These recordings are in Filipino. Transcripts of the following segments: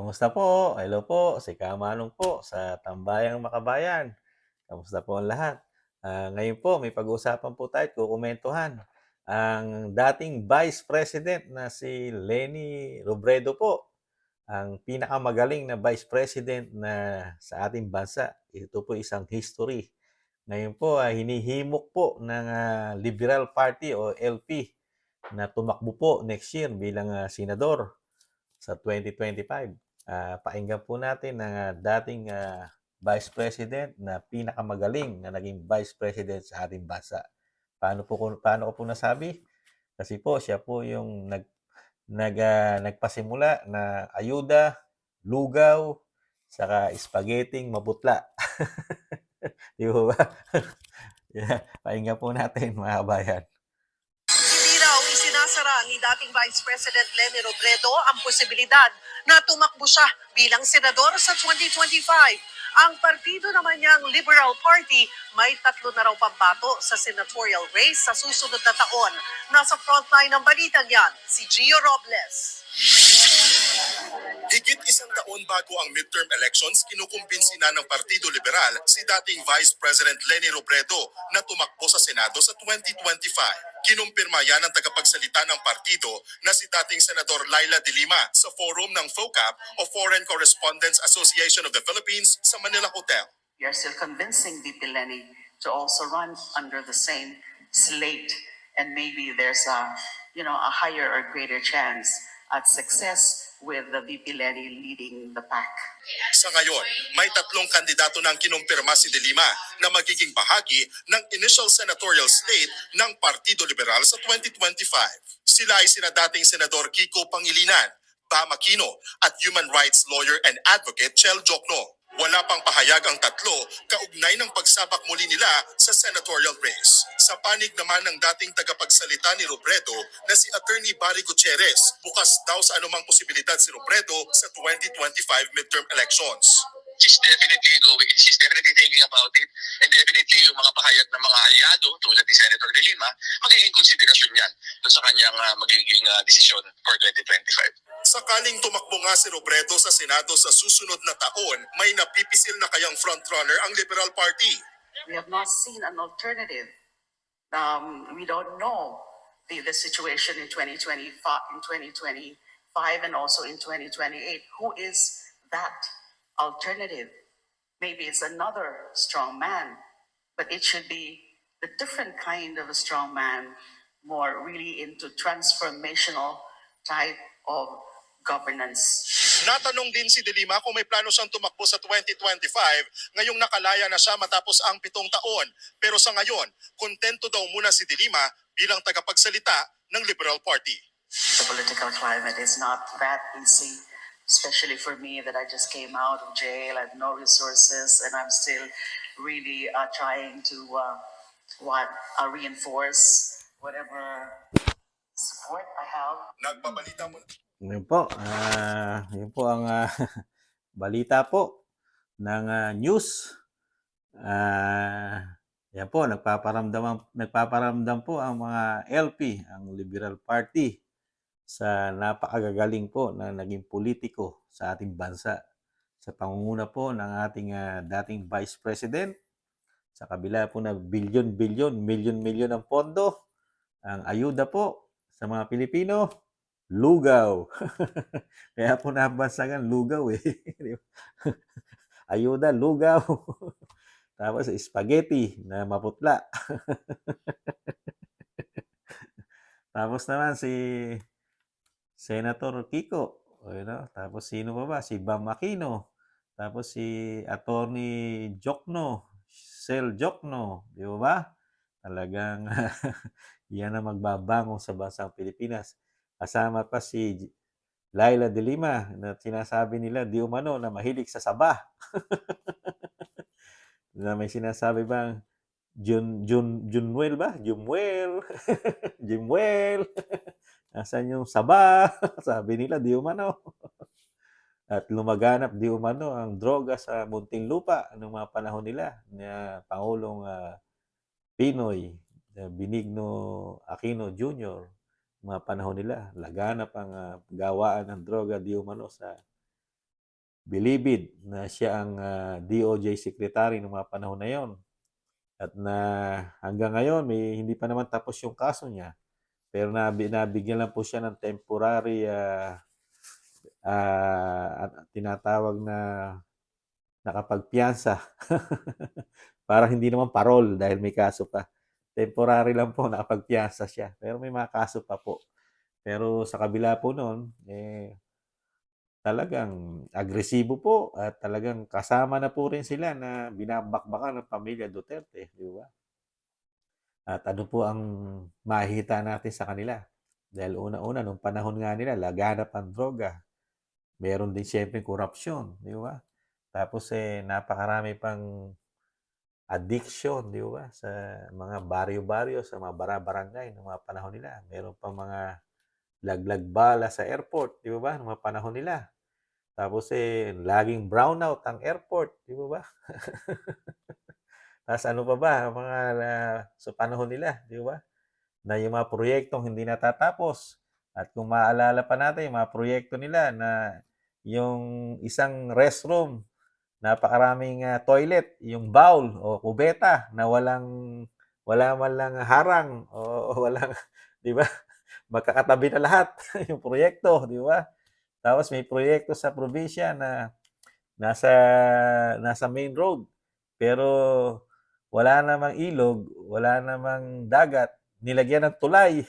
Kamusta po? Hello po, si Kamanong po sa Tambayang Makabayan. Kamusta po ang lahat? Ah, ngayon po, may pag-uusapan po tayo at kukumentuhan. Ang dating Vice President na si Leni Robredo po, ang pinakamagaling na Vice President na sa ating bansa. Ito po isang history. Ngayon po, ah, hinihimok po ng ah, Liberal Party o LP na tumakbo po next year bilang ah, senador sa 2025. Ah, pakinggan po natin ang ah, dating ah, Vice President na pinakamagaling na naging Vice President sa ating bansa. Paano po paano ko po nasabi? Kasi po siya po yung nag nag ah, nagpasimula na ayuda, lugaw, saka spaghetti mabutla. Di ba? yeah, pakinggan po natin mga kabayan. Isinasara ni dating Vice President Leni Robredo ang posibilidad na tumakbo siya bilang senador sa 2025. Ang partido naman niyang Liberal Party may tatlo na raw pambato sa senatorial race sa susunod na taon. Nasa frontline ng balitang yan, si Gio Robles. Higit isang taon bago ang midterm elections, kinukumbinsi na ng Partido Liberal si dating Vice President Leni Robredo na tumakbo sa Senado sa 2025. Kinumpirma yan ng tagapagsalita ng partido na si dating Senador Laila de Lima sa forum ng FOCAP o Foreign Correspondents Association of the Philippines sa Manila Hotel. we are still convincing VP Lenny to also run under the same slate. And maybe there's a, you know, a higher or greater chance at success with the VP Lenny leading the pack. Sa ngayon, may tatlong kandidato ng kinumpirma si De Lima na magiging bahagi ng initial senatorial slate ng Partido Liberal sa 2025. Sila ay sina dating Senador Kiko Pangilinan, Bam Aquino at human rights lawyer and advocate Chel Jokno. Wala pang pahayag ang tatlo kaugnay ng pagsabak muli nila sa senatorial race. Sa panig naman ng dating tagapagsalita ni Robredo na si Attorney Barry Gutierrez, bukas daw sa anumang posibilidad si Robredo sa 2025 midterm elections. she's definitely going, she's definitely thinking about it and definitely yung mga pahayag ng mga aliado tulad ni Senator De Lima, magiging konsiderasyon yan sa kanyang ah, magiging ah, desisyon for 2025. Sakaling tumakbo nga si Robredo sa Senado sa susunod na taon, may napipisil na kayang frontrunner ang Liberal Party. We have not seen an alternative. Um, we don't know the, the situation in 2025, in 2025 and also in 2028. Who is that alternative? Maybe it's another strong man, but it should be a different kind of a strong man, more really into transformational type of governance. Natanong din si De Lima kung may plano siyang tumakbo sa 2025 ngayong nakalaya na siya matapos ang pitong taon. Pero sa ngayon, kontento daw muna si De Lima bilang tagapagsalita ng Liberal Party. the political climate is not that easy, especially for me that I just came out of jail, I have no resources, and I'm still really uh, trying to uh, what uh, reinforce whatever support I have. Nagbabalita mo Yun po, ah, yun po ang ah, balita po ng ah, news. Ah, yan po, nagpaparamdam, nagpaparamdam po ang mga LP, ang Liberal Party, sa napakagagaling po na naging politiko sa ating bansa. Sa pangunguna po ng ating ah, dating Vice President, sa kabila po na bilyon-bilyon, milyon-milyon ang pondo, ang ayuda po sa mga Pilipino, lugaw. Kaya po nabansagan, lugaw eh. Ayuda, lugaw. Tapos spaghetti na maputla. Tapos naman si Senator Kiko. O, you know? Tapos sino pa ba? Si Bam Aquino. Tapos si Attorney Jokno. Sel Jokno. Di ba ba? Talagang yan ang magbabangon sa bansang Pilipinas. Kasama pa si Laila de Lima na sinasabi nila di umano na mahilig sa saba. na may sinasabi bang Jun Jun Junwel ba? Jumwel. Jimwel. Nasaan yung saba? Sabi nila di umano. At lumaganap di umano ang droga sa Muntinlupa noong mga panahon nila na Pangulong ah, Pinoy, na Benigno Aquino Jr mga panahon nila, laganap ang ah, gawaan ng droga di umano sa Bilibid na siya ang ah, DOJ secretary ng mga panahon na yon. At na hanggang ngayon may hindi pa naman tapos yung kaso niya. Pero nabi, nabigyan lang po siya ng temporary ah, at tinatawag na nakapagpiyansa. Para hindi naman parol dahil may kaso pa. Temporary lang po nakapagpiyansa siya. Pero may mga kaso pa po. Pero sa kabila po noon, eh, talagang agresibo po at talagang kasama na po rin sila na binabakbakan ng pamilya Duterte, di ba? At ano po ang makikita natin sa kanila? Dahil una-una, nung panahon nga nila, laganap ang droga. Meron din siyempre korupsyon, di ba? Tapos eh, napakarami pang addiction, di ba? Sa mga baryo-baryo, sa mga bara-barangay ng mga panahon nila. Meron pa mga laglag bala sa airport, di ba? Ng mga panahon nila. Tapos eh, laging brownout ang airport, di ba ba? Tapos ano pa ba, mga ah, sa panahon nila, di ba? Na yung mga proyektong hindi natatapos. At kung maaalala pa natin, yung mga proyekto nila na yung isang restroom, napakaraming ah, toilet, yung bowl o kubeta na walang wala man lang harang o walang, di ba? Magkakatabi na lahat yung proyekto, di ba? Tapos may proyekto sa probinsya na nasa nasa main road pero wala namang ilog, wala namang dagat, nilagyan ng tulay.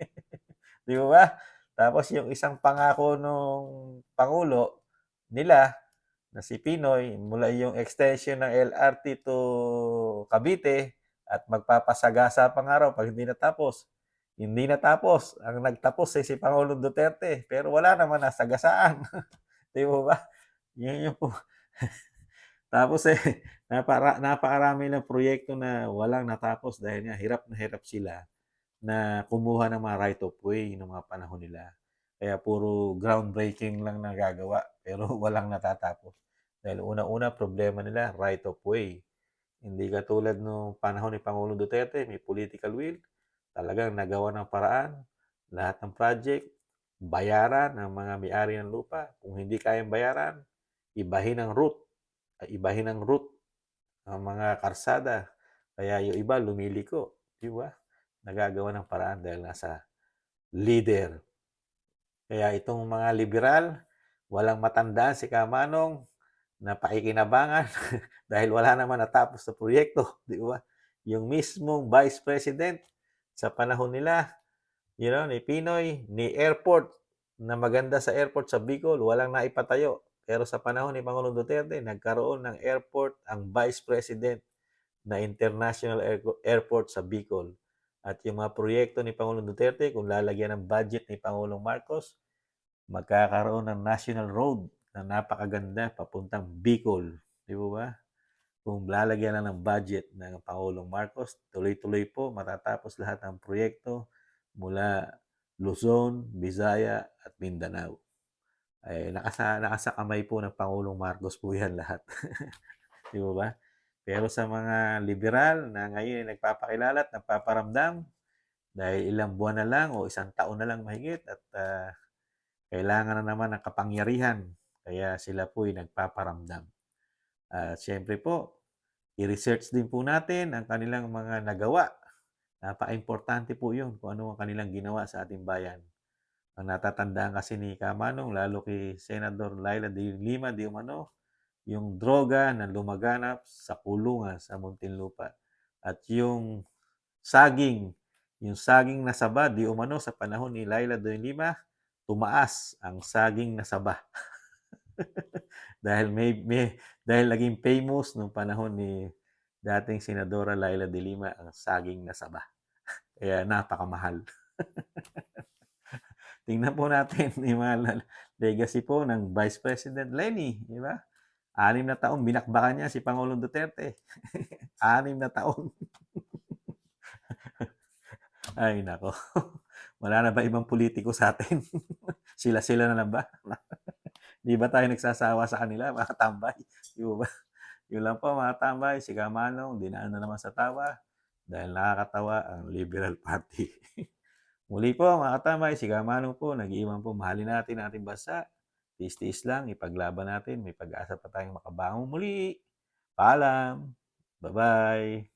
Di ba? Tapos yung isang pangako nung pangulo nila na si Pinoy mula yung extension ng LRT to Cavite at magpapasagasa pa nga raw pag hindi natapos. Hindi natapos. Ang nagtapos ay si Pangulong Duterte. Pero wala naman nasagasaan. Di ba ba? Yun yung po. Tapos eh, napara, napakarami ng proyekto na walang natapos dahil nga hirap na hirap sila na kumuha ng mga right of way ng mga panahon nila. Kaya puro groundbreaking lang nagagawa pero walang natatapos. Dahil una-una problema nila right of way. Hindi katulad nung panahon ni Pangulong Duterte, may political will, talagang nagawa ng paraan, lahat ng project, bayaran ng mga may-ari ng lupa. Kung hindi kayang bayaran, ibahin ang route, ay ibahin ang route ng mga karsada. Kaya yung iba lumiliko, di ba? Nagagawa ng paraan dahil nasa leader. Kaya itong mga liberal, walang matandaan si Kamanong na paikinabangan dahil wala naman natapos na proyekto, di ba? Yung mismong Vice President sa panahon nila, you know, ni Pinoy, ni airport, na maganda sa airport sa Bicol, walang naipatayo. Pero sa panahon ni Pangulong Duterte, nagkaroon ng airport ang Vice President na International Air- Airport sa Bicol. At yung mga proyekto ni Pangulong Duterte, kung lalagyan ng budget ni Pangulong Marcos, magkakaroon ng national road na napakaganda papuntang Bicol. Di ba ba? Kung lalagyan lang ng budget ng Pangulong Marcos, tuloy-tuloy po matatapos lahat ng proyekto mula Luzon, Visaya at Mindanao. Ay nakasa nakasakamay po ng Pangulong Marcos po 'yan lahat. Di ba ba? Pero sa mga liberal na ngayon ay nagpapakilala at nagpaparamdam dahil ilang buwan na lang o isang taon na lang mahigit at ah, kailangan na naman ng kapangyarihan kaya sila po ay nagpaparamdam. At syempre po, i-research din po natin ang kanilang mga nagawa. Napaka-importante po yun kung ano ang kanilang ginawa sa ating bayan. Ang natatandaan kasi ni Kamanong, lalo kay Senador Laila de Lima de Umano, yung droga na lumaganap sa kulungan sa Muntinlupa. At yung saging, yung saging na saba di umano sa panahon ni Laila de Lima, tumaas ang saging na saba. dahil may, may dahil naging famous nung panahon ni dating senadora Laila de Lima ang saging na saba. Kaya napakamahal. Tingnan po natin yung mga legacy po ng Vice President Lenny, di ba? Anim na taon, binakbakan niya si Pangulong Duterte. Anim na taon. Ay, nako. Wala na ba ibang politiko sa atin? Sila-sila na lang ba? Di ba tayo nagsasawa sa kanila, mga tambay? Di ba? Yun lang po, mga tambay. Si Kamanong, dinaan na naman sa tawa dahil nakakatawa ang Liberal Party. Muli po, mga tambay, si Kamanong po, nag-iwan po, mahalin natin ating bansa. Tiis-tiis lang, ipaglaban natin. May pag-asa pa tayong makabangon muli. Paalam. Bye-bye.